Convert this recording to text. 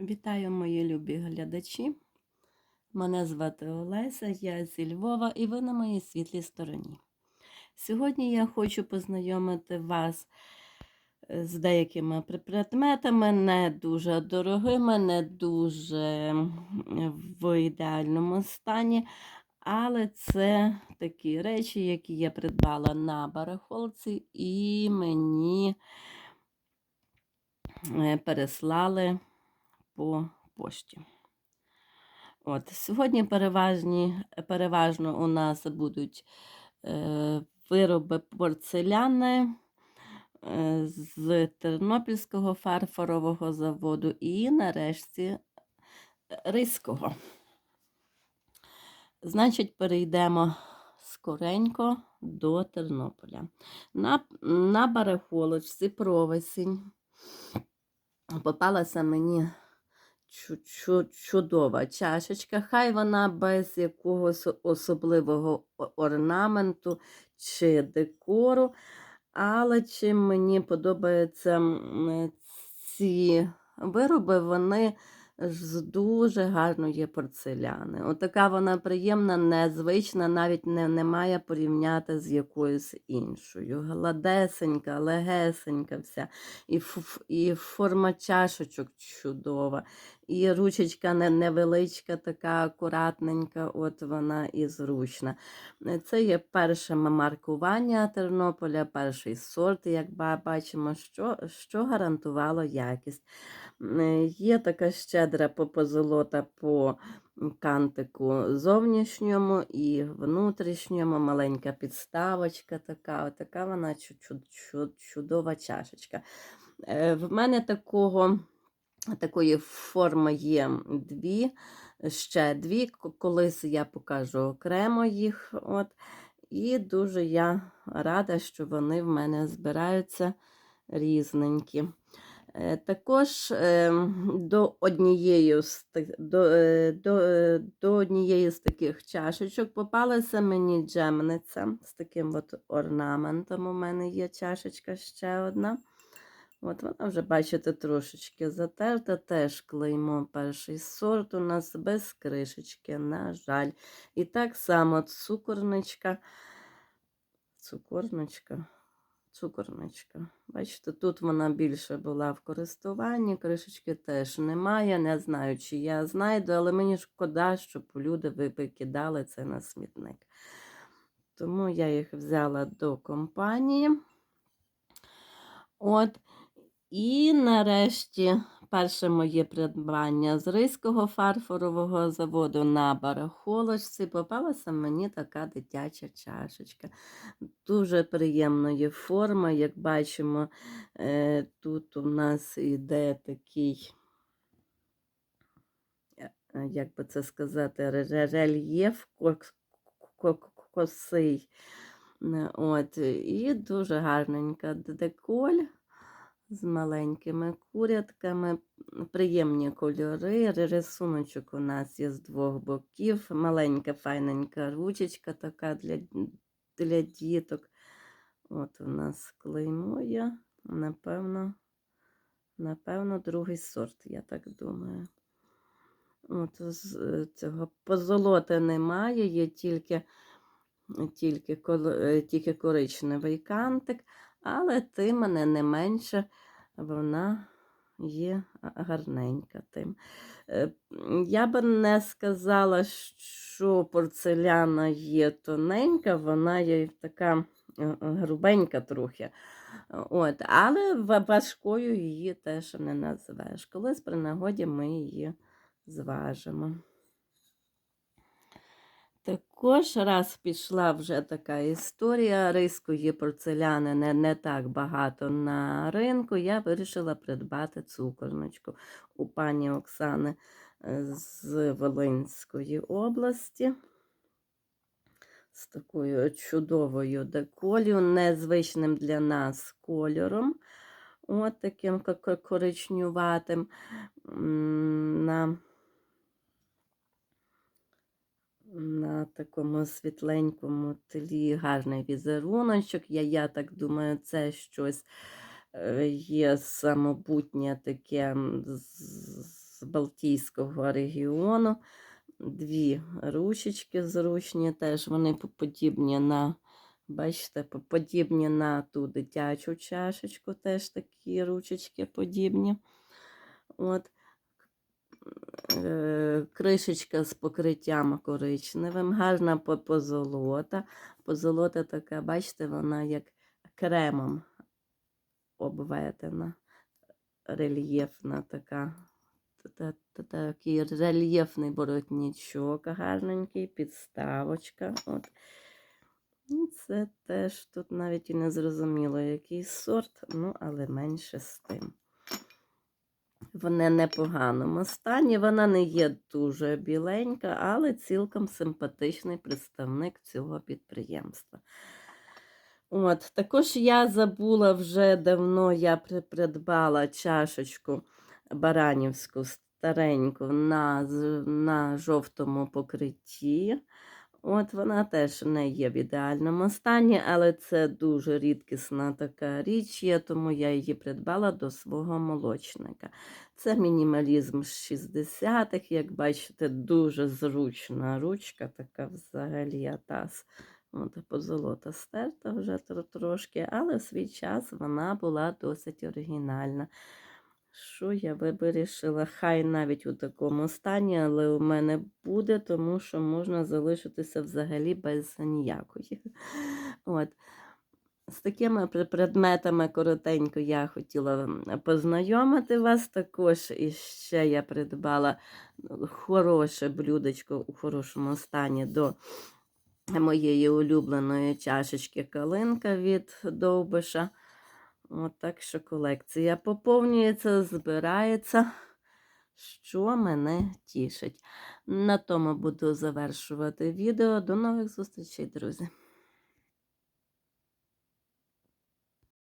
Вітаю, мої любі глядачі. Мене звати Олеся, я зі Львова і ви на моїй світлій стороні. Сьогодні я хочу познайомити вас е, з деякими предметами, не дуже дорогими, не дуже в ідеальному стані. Але це такі речі, які я придбала на барахолці, і мені е, переслали по пошті. От, сьогодні переважні, переважно у нас будуть е, вироби порцеляни е, з Тернопільського фарфорового заводу і нарешті Ризького. Значить, перейдемо скоренько до Тернополя. На, на барахолочці провесінь попалася мені чудова чашечка. Хай вона без якогось особливого орнаменту чи декору. Але чим мені подобаються ці вироби, вони з дуже гарної порцеляни. Отака вона приємна, незвична, навіть не, не має порівняти з якоюсь іншою. Гладесенька, легесенька вся, і, і форма чашечок чудова, і ручечка невеличка, така акуратненька, от вона і зручна. Е, Це є перше маркування Тернополя, перший сорт, як бачимо, що, що гарантувало якість. Е, Є така щедра по- позолота по кантику зовнішньому і внутрішньому, маленька підставочка така, така вона чу- чу- чу- чудова чашечка. Е, В мене такого, такої форми є дві, ще дві. Колись я покажу окремо їх. От. І дуже я рада, що вони в мене збираються різненькі. Е, Також е, до однієї з, до, е, до, е, до однієї з таких чашечок попалася мені джемниця з таким от орнаментом. У мене є чашечка ще одна. От вона вже, бачите, трошечки затерта, теж клеймо перший сорт у нас без кришечки, на жаль. І так само цукорничка. Цукорничка. Цукорничка. Бачите, тут вона більше була в користуванні, кришечки теж немає. Не знаю, чи я знайду, але мені шкода, щоб люди викидали це на смітник. Тому я їх взяла до компанії. От. І нарешті перше моє придбання з Ризького фарфорового заводу на барахолочці попалася мені така дитяча чашечка. Дуже приємної форми. Як бачимо, е, тут у нас іде такий, е, як би це сказати, ре- ре- рельєф ко- ко- ко- косий. От, і дуже гарненька деколь з маленькими курятками, приємні кольори. Рисуночок у нас є з двох боків, маленька файненька ручечка така для, для діток. От у нас клеймо є, напевно, напевно, другий сорт, я так думаю. От з цього позолоти немає, є тільки, тільки, е, тільки коричневий кантик, але тим мене не менше вона є гарненька тим. Е, Я би не сказала, що порцеляна є тоненька, вона є така е, е, грубенька трохи. От, але важкою її теж не назвеш. Колись при нагоді ми її зважимо. Також раз пішла вже така історія ризької порцеляни не, не так багато на ринку. Я вирішила придбати цукорничку у пані Оксани е, з Волинської області. З такою чудовою деколю, незвичним для нас кольором. От таким ко- ко- коричнюватим. На на такому світленькому тлі гарний візеруночок. Я, я так думаю, це щось е, є самобутнє таке з- Балтійського регіону. Дві ручечки зручні, теж вони подібні на, бачите, подібні на ту дитячу чашечку, теж такі ручечки подібні. От. Е, Кришечка з покриттям коричневим, гарна по- позолота. Позолота така, бачите, вона як кремом обведена, рельєфна така. Та- та- Такий рельєфний воротничок, гарненький, підставочка. От. Ну, Це теж тут навіть і не зрозуміло, який сорт, ну, але менше з тим. Вона не поганому стані, вона не є дуже біленька, але цілком симпатичний представник цього підприємства. От, також я забула вже давно, я придбала чашечку баранівську стареньку на, на жовтому покритті. От вона теж не є в ідеальному стані, але це дуже рідкісна така річ, є, тому я її придбала до свого молочника. Це мінімалізм з 60-х, як бачите, дуже зручна ручка, така взагалі атас. От, позолота стерта вже трошки, але в свій час вона була досить оригінальна. Що я би вирішила? Хай навіть у такому стані, але у мене буде, тому що можна залишитися взагалі без ніякої. От. З такими предметами коротенько я хотіла познайомити вас. Також іще я придбала ну, хороше блюдечко у хорошому стані до моєї улюбленої чашечки калинка від Довбиша. От так що колекція поповнюється, збирається, що мене тішить. На тому буду завершувати відео. До нових зустрічей, друзі!